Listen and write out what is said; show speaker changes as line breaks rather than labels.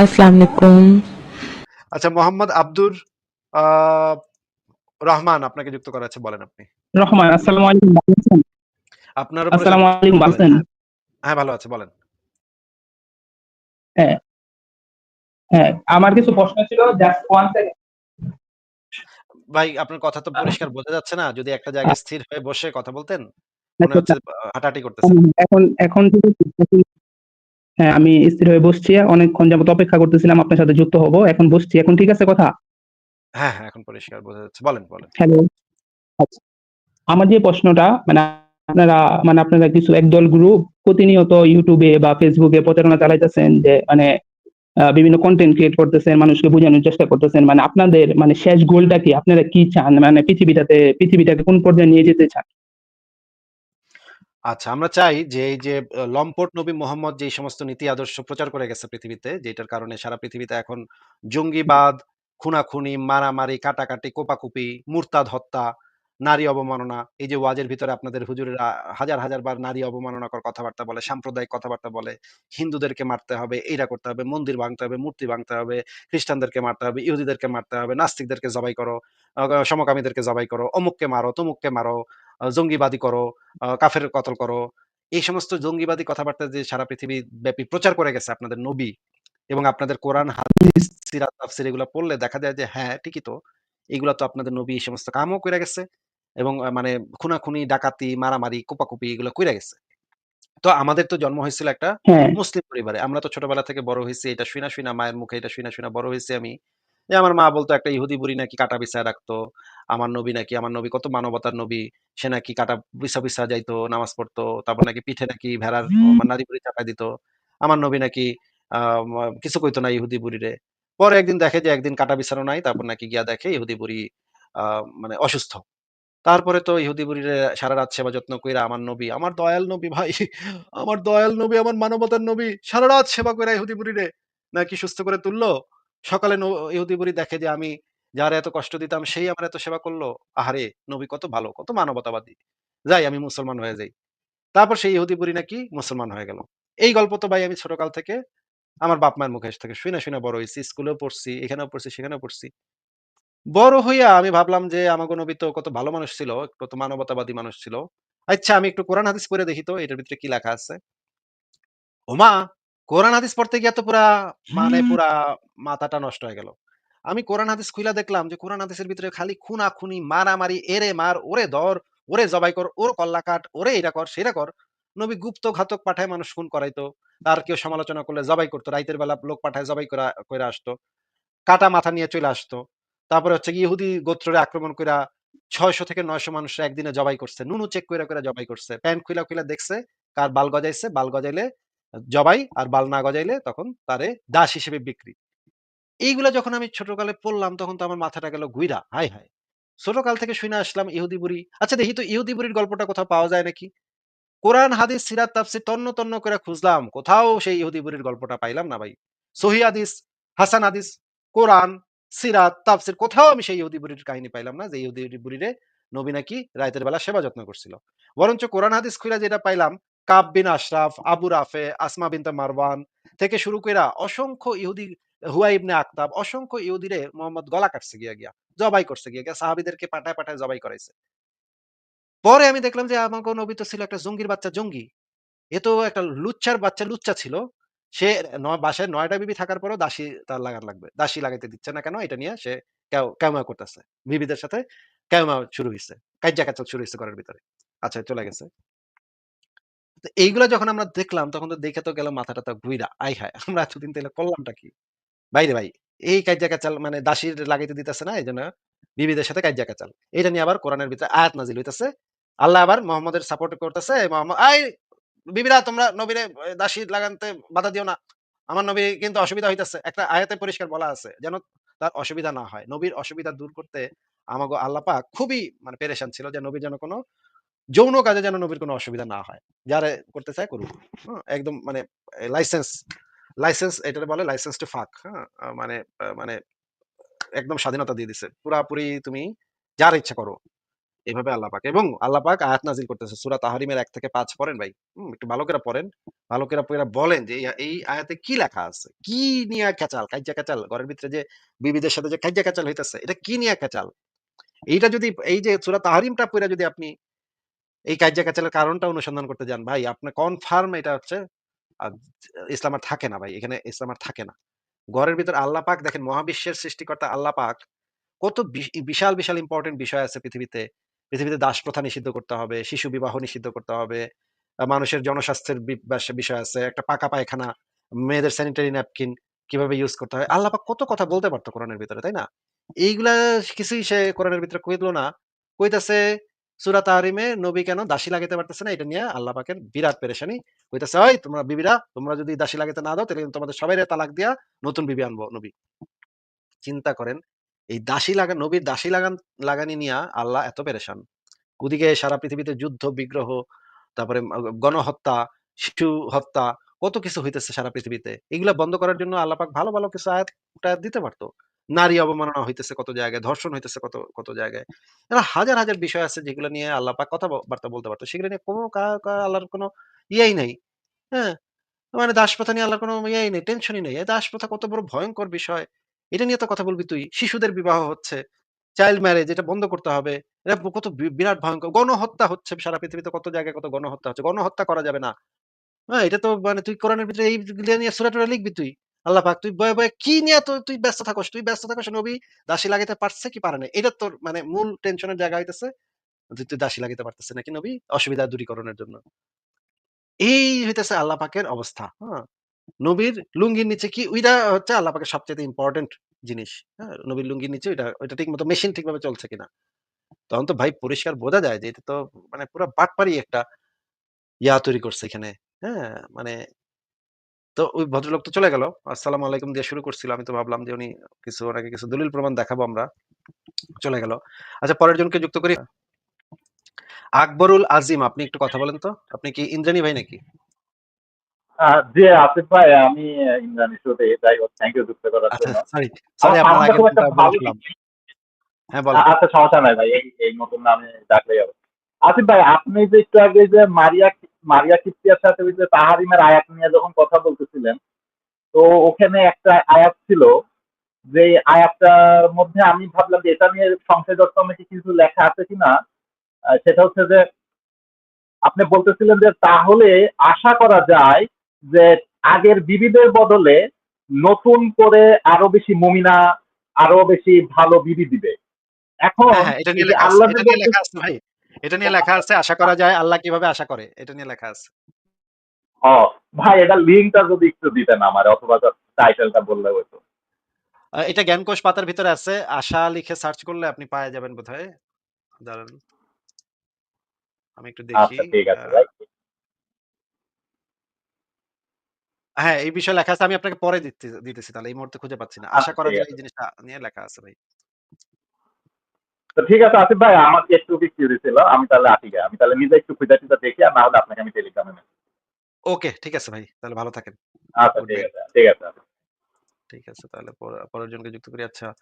আসসালামু আলাইকুম।
আচ্ছা মোহাম্মদ আব্দুর রহমান আপনাকে যুক্ত করা আছে বলেন আপনি।
রহমান, আসসালামু আলাইকুম
আপনার
আসসালামু আলাইকুম। আছেন?
হ্যাঁ, হ্যাঁ ভালো আছে বলেন।
হ্যাঁ। হ্যাঁ, আমার কিছু প্রশ্ন ছিল জাস্ট 1 সেকেন্ড।
ভাই আপনার কথা তো পরিষ্কার বোঝা যাচ্ছে না। যদি একটা জায়গায় স্থির হয়ে বসে কথা বলতেন। মনে হচ্ছে। হাঁটাহাঁটি করতেছেন।
এখন এখন ঠিক আছে? এখন হ্যাঁ, আমি স্থির হয়ে বসছি। অনেকক্ষণ যাবত অপেক্ষা করতেছিলাম আপনার সাথে যুক্ত হব। এখন বসছি। এখন ঠিক আছে কথা?
হ্যাঁ, হ্যাঁ এখন পরিষ্কার বোঝা যাচ্ছে। বলেন, বলেন।
হ্যালো। আচ্ছা। আমার যে প্রশ্নটা মানে আপনারা মানে আপনারা কিছু একদল গ্রুপ প্রতিনিয়ত এ বা এ প্রচারণা চালাইতেছেন যে মানে বিভিন্ন কনটেন্ট ক্রিয়েট করতেছেন, মানুষকে বোঝানোর চেষ্টা করতেছেন। মানে আপনাদের মানে শেষ গোলটা কি? আপনারা কি চান? মানে পৃথিবীটাতে পৃথিবীটাকে কোন পর্যায়ে নিয়ে যেতে চান?
আচ্ছা, আমরা চাই যে এই যে লম্পট নবী মোহাম্মদ যেই সমস্ত নীতি আদর্শ প্রচার করে গেছে পৃথিবীতে, যেটার কারণে সারা পৃথিবীতে এখন জঙ্গিবাদ, খুনাখুনি, মারামারি, কাটাকাটি, কোপাকুপি, মুরতাদ হত্যা, নারী অবমাননা, এই যে ওয়াজের ভিতরে আপনাদের হুজুরেরা হাজার, হাজার বার নারী অবমাননাকর কথাবার্তা বলে, সাম্প্রদায়িক কথাবার্তা বলে, হিন্দুদেরকে মারতে হবে, এইটা করতে হবে, মন্দির ভাঙতে হবে, মূর্তি ভাঙতে হবে, খ্রিস্টানদেরকে মারতে হবে, ইহুদিদেরকে মারতে হবে, নাস্তিকদেরকে জবাই করো, সমকামীদেরকে জবাই করো, অমুককে মারো, তমুককে মারো, জঙ্গিবাদী করো, কাফের কতল করো। এই সমস্ত জঙ্গিবাদী কথাবার্তা যে সারা পৃথিবী ব্যাপী প্রচার করে গেছে আপনাদের নবী এবং আপনাদের কোরআন, হাদিস, সিরাত, তাফসীর এগুলা পড়লে দেখা যায় যে হ্যাঁ, ঠিকই তো। এগুলা তো আপনাদের নবী এই সমস্ত কামও করে গেছে এবং মানে খুনাখুনি, ডাকাতি, মারামারি, কোপাকুপি এগুলো করে গেছে। তো আমাদের তো জন্ম হয়েছিল একটা
হ্যাঁ।
মুসলিম পরিবারে। আমরা তো ছোটবেলা থেকে বড় হয়েছি এটা শুনা শুনা মায়ের মুখে এটা শুইনা, শুইনা বড় হয়েছি আমি। যে আমার মা বলত একটা ইহুদি বুড়ি নাকি কাঁটা বিছায় রাখতো। আমার নবী নাকি আমার নবী কত মানবতার নবী। সে নাকি কাঁটা বিছা, বিছা যাইতো, নামাজ পড়তো। তারপর নাকি পিঠে নাকি ভেড়ার মা নারী বুড়ি চাপায় দিত। আমার নবী নাকি কিছু কইতো না ইহুদি বুড়িরে। পরে একদিন দেখে যে একদিন কাঁটা বিছানো নাই। তারপর নাকি গিয়া দেখে ইহুদি বুড়ি মানে অসুস্থ। তারপরে তো ইহুদি বুড়িরে সারারাত সেবা যত্ন কইরা আমার নবী, আমার দয়াল নবী ভাই, আমার দয়াল নবী, আমার মানবতার নবী সারারাত সেবা কইরা ইহুদি বুড়িরে নাকি সুস্থ করে তুললো। সকালে ইহুদি বুড়ি দেখে যে আমি যারে এত কষ্ট দিতাম সেই আমার এত সেবা করল। আহারে! নবী কত ভালো, কত মানবতাবাদী। যাই আমি মুসলমান হয়ে যাই। তারপর সেই ইহুদি বুড়ি নাকি মুসলমান হয়ে গেল। এই গল্প তো ভাই আমি ছোটকাল থেকে আমার বাপ-মায়ের মুখে থেকে শুইনা, শুইনা বড় হইছি। স্কুলেও পড়ছি, এখানেও পড়ছি, সেখানেও পড়ছি। বড় হইয়া আমি ভাবলাম যে আমাগো নবী তো কত ভালো মানুষ ছিল, কত মানবতাবাদী মানুষ ছিল। আচ্ছা আমি একটু কোরআন হাদিস পড়ে দেখি তো এটার ভিতরে কি লেখা আছে। ওমা! কোরআন হাদিস পড়তে গিয়া তো পুরা মানে পুরা মাথাটা নষ্ট হয়ে গেল। আমি কোরআন হাদিস খুইলা দেখলাম যে কোরআন হাদিসের ভিতরে খালি খুনাখুনি, মারামারি, এরে মার, ওরে ধর, ওরে জবাই কর, ওর কল্লা কাট, ওরে এইটা কর, সেইটা কর। নবী গুপ্ত ঘাতক পাঠায় মানুষ খুন করাইতো। তার কেউ সমালোচনা করলে জবাই করত। রাইতের বেলা লোক পাঠায় জবাই করা কইরা আসতো। কাটা মাথা নিয়ে চইলা আসতো। তারপরে হচ্ছে গিয়ে ইহুদি গোত্ররে আক্রমণ কইরা ৬০০ থেকে ৯০০ মানুষরে একদিনে জবাই করছে। নুনু চেক কইরা, কইরা জবাই করছে। প্যান্ট খুইলা, খুইলা দেখছে কার বাল গজাইছে, বাল গজাইলে জবাই আর বাল না গজাইলে তখন তারে দাস হিসেবে বিক্রি। এইগুলা যখন আমি ছোটকালে পড়লাম তখন তো আমার মাথাটা গেল গুইরা। হায়, হায়! ছোটকাল থেকে শুইনা আসলাম ইহুদি বুড়ি। আচ্ছা দেখি তো ইহুদি বুড়ির গল্পটা কোথাও পাওয়া যায় নাকি? কোরআন, হাদিস, সিরাত, তাফসীর তন্ন, তন্ন করে খুঁজলাম। কোথাও সেই ইহুদি বুড়ির গল্পটা পাইলাম না ভাই। সহিহ হাদিস, হাসান হাদিস, কোরআন, সিরাত, তাফসীর কোথাও আমি সেই ইহুদি বুড়ির কাহিনী পাইলাম না যে ইহুদি বুড়িরে নবী নাকি রাইতের বেলা সেবা যত্ন করছিল। বরঞ্চ কোরআন হাদিস খুইলা যেটা পাইলাম কাব বিন আশরাফ, আবু রাফে, আসমা বিনতে মারওয়ান থেকে শুরু কইরা অসংখ্য ইহুদি হুয়া ইবনে আখতাব অসংখ্য ইহুদিরে মোহাম্মদ গলা কাটছে গিয়া, গিয়া। জবাই করছে গিয়া, গিয়া সাহাবীদেরকে পাঠায়, পাঠায় জবাই করাইছে। পরে আমি দেখলাম যে আমাগো নবী তো ছিল একটা জঙ্গির বাচ্চা জঙ্গি। এ তো একটা লুচ্চার বাচ্চা লুচ্চা ছিল। সে বাসায় নয়টা বিবি থাকার পরেও দাসী তার লাগান লাগবে। দাসী লাগাইতে দিচ্ছে না কেন? এটা নিয়ে সে কেউমা করতেছে। বিবিদের সাথে কেউমা শুরু হয়েছে কাইজ্জা কাচাল শুরু হইছে ঘরের ভিতরে। আচ্ছা চলে গেছে। তো এইগুলা যখন আমরা দেখলাম তখন তো দেখে তো গেল মাথা-টাথা ঘুইরা। আয় হায়! আমরা এতদিন তাইলে করলামটা কি? ভাইরে ভাই, এই কাইজ্জা কাচাল মানে দাসীর লাগাইতে দিতেছে না এজন্য বিবিদের সাথে কাইজ্জা কাচাল। এটা নিয়ে আবার কোরআনের ভিতরে আয়াত নাজিল হইতেছে। আল্লাহ আবার মোহাম্মদের সাপোর্ট করতেছে। মোহাম্মদ "এই বিবিরা তোমরা নবীরে এ দাসী লাগানতে বাধা দিও না। আমার নবীর কিন্তু অসুবিধা হইতেছে।" একটা আয়াতে পরিষ্কার বলা আছে যেন তার অসুবিধা না হয়। নবীর অসুবিধা দূর করতে আমাগো আল্লাহ পাক খুবই মানে পেরেশান ছিল যে নবীর যেন কোন যৌন কাজে যেন নবীর কোন অসুবিধা না হয়। যারে করতে চায় করুক। একদম মানে লাইসেন্স, লাইসেন্স এটারে বলে লাইসেন্স টু ফাক। হ্যাঁ? মানে মানে একদম স্বাধীনতা দিয়ে দিছে। পুরাপুরি তুমি যার ইচ্ছা করো। এভাবে আল্লাহ পাক এবং আল্লাহ পাক আয়াত নাজিল করতেছে সূরা তাহরিমের ১ থেকে ৫ পড়েন ভাই। একটু ভালো করে পড়েন। ভালো করে পইড়া বলেন যে এই আয়াতে কি লেখা আছে? কি নিয়া ক্যাচাল, কাইজ্জা ক্যাচাল ঘরের ভিতরে যে বিবিদের সাথে যে কাইজ্জা ক্যাচাল হইতেছে এটা কি নিয়া ক্যাচাল? এইটা যদি এই যে সূরা তাহরিমটা পইড়া যদি আপনি এই কাইজ্জা ক্যাচালের কারণটা অনুসন্ধান করতে যান ভাই আপনার কনফার্ম এটা হচ্ছে ইসলাম আর থাকে না ভাই। এখানে ইসলাম আর থাকে না। ঘরের ভিতরে আল্লাহ পাক দেখেন মহাবিশ্বের সৃষ্টিকর্তা আল্লাহ পাক কত বিশাল, বিশাল ইম্পোর্টেন্ট বিষয় আছে পৃথিবীতে। পৃথিবীতে দাস প্রথা নিষিদ্ধ করতে হবে, শিশু বিবাহ নিষিদ্ধ করতে হবে। মানুষের জনস্বাস্থ্যের বিষয় আছে। একটা পাকা পায়খানা, মেয়েদের স্যানিটারি ন্যাপকিন কীভাবে ইউজ করতে হয়। আল্লাহ পাক কত কথা বলতে পারত কোরআনের ভিতরে, তাই না? এইগুলা কিছুই সে কোরআনের ভিতরে কইল না। কইতাছে সূরা তাহরিমে নবী কেন দাসী লাগাইতে পারতেছে না এটা নিয়ে আল্লাহ পাকের বিরাট পেরেশানি। কইতাছে, "ওই তোমরা বিবিরা তোমরা যদি দাসী লাগাইতে না দাও তাহলে তোমাদের সবাইরে তালাক দিয়া নতুন বিবি আনব নবী।" চিন্তা করেন এই দাসী লাগা নবীর দাসী লাগান লাগানি নিয়া আল্লাহ এত পেরেশান। ওদিকে সারা পৃথিবীতে যুদ্ধ, বিগ্রহ, তারপরে গণহত্যা, শিশু হত্যা কত কিছু হইতেছে সারা পৃথিবীতে। এগুলা বন্ধ করার জন্য আল্লাহ পাক ভালো, ভালো কিছু আয়াত-টায়াত দিতে পারত। নারী অবমাননা হইতেছে কত জায়গায়, ধর্ষণ হইতেছে কত, কত জায়গায়। এরা হাজার, হাজার বিষয় আছে যেগুলো নিয়ে আল্লাহ পাক কথা ব বার্তা বলতে পারত। সেগুলো নিয়ে কোনো আল্লাহর কোনো ইয়েই নেই হ্যাঁ? মানে দাসপ্রথা নিয়ে আল্লাহর কোনো ইয়েই নেই, টেনশনই নেই। দাসপ্রথা কত বড় ভয়ঙ্কর বিষয়। এটা নিয়ে তো কথা বলবি তুই। শিশুদের বিবাহ হচ্ছে, চাইল্ড ম্যারেজ এটা বন্ধ করতে হবে। এটা কত বিরাট ভয়ঙ্কর গণহত্যা হচ্ছে সারা পৃথিবীতে কত জায়গায় কত গণহত্যা হচ্ছে। গণহত্যা করা যাবে না। হ্যাঁ? এটা তো মানে তুই কোরআনের ভিতরে এই নিয়ে সূরা-টুরা লিখবি তুই। আল্লাহ পাক তুই বয়ে, বয়ে কি নিয়ে তো তুই ব্যস্ত থাকস? তুই ব্যস্ত থাকস নবী দাসী লাগাইতে পারছে কি পারে নাই। এটা তোর মানে মূল টেনশনের জায়গা হইতেছে যে তুই দাসী লাগাইতে পারতেছে নাকি নবী অসুবিধা দূরীকরণের জন্য। এই হইতেছে আল্লাহ পাকের অবস্থা। হ্যাঁ? নবীর লুঙ্গির নিচে কি ওইটা হচ্ছে আল্লাহ পাকের সবচাইতে ইম্পোর্টেন্ট জিনিস। হ্যাঁ? নবীর লুঙ্গির নিচে ওইটা, ওইটা ঠিক মতো মেশিন ঠিকভাবে চলছে কিনা। তখন তো ভাই পরিষ্কার বোঝা যায় যে এটা তো মানে পুরা বাটপারি একটা ইয়া তৈরি করছে এখানে। হ্যাঁ? মানে তো ওই ভদ্রলোক তো চলে গেল। আসসালামু আলাইকুম দিয়ে শুরু করছিল। আমি তো ভাবলাম যে উনি কিছু ওনাকে কিছু দলিল প্রমাণ দেখাবো আমরা। চলে গেল। আচ্ছা পরের জনকে যুক্ত করি। আকবরুল আজিম আপনি একটু কথা বলেন তো। আপনি কি ইন্দ্রাণী ভাই নাকি?
জি, আসিফ ভাই আমি ইমরান ইস্যুতে যাই হোক থ্যাংক ইউ যুক্ত করার
আচ্ছা
জন্য।
সরি, সরি আপনার হ্যাঁ বলেন।
আচ্ছা সমস্যা নাই ভাই। এই, এই নতুন নামে ডাকলেই হবে। আসিফ ভাই আপনি যে একটু আগে যে মারিয়া মারিয়া কিপ্তিয়ার সাথে ওই যে তাহারিমের আয়াত নিয়ে যখন কথা বলতেছিলেন, তো ওখানে একটা আয়াত ছিল যে আয়াতটার মধ্যে আমি ভাবলাম যে এটা নিয়ে সংসদ দর্শনে কি কিছু লেখা আছে কিনা। সেটা হচ্ছে যে আপনি বলতেছিলেন যে তাহলে আশা করা যায় যে আগের বিবিদের বদলে নতুন করে আরও বেশি মুমিনা, আরও বেশি ভালো বিবি দিবে। এখন
হ্যাঁ, হ্যাঁ।
আল্লাহ
এটা নিয়ে লেখা আছে আশা করা যায় আল্লাহ কীভাবে আশা করে। এটা নিয়ে লেখা আছে।
ও ভাই এটা লিঙ্কটা যদি একটু দিতেন আমারে অথবা টাইটেলটা বললে।
এটা জ্ঞানকোষ পাতার ভিতরে আছে। আশা লিখে সার্চ করলে আপনি পায়া যাবেন বোধহয়। দাঁড়ান। আমি একটু দেখি।
আচ্ছা ঠিক আছে
হ্যাঁ, এই বিষয়ে লেখা আছে। আমি আপনাকে পরে দিতেছি তাহলে এই মুহূর্তে খুঁজে পাচ্ছি না। আশা
আচ্ছা
করা যায় এই জিনিসটা নিয়ে লেখা আছে ভাই।
তো ঠিক আছে আসিফ ভাই আমার একটু কিউরি ছিল। আমি তাহলে আসি গে। আমি তাহলে নিজে একটু খুঁজে-টুজে দেখি আর না হলে আপনাকে আমি টেলিগ্রামে মেসেজ
ওকে, ঠিক আছে ভাই। তাহলে ভালো থাকেন।
আচ্ছা ঠিক আছে, ঠিক আছে।
ঠিক আছে তাহলে পর পরের জনকে যুক্ত করি। আচ্ছা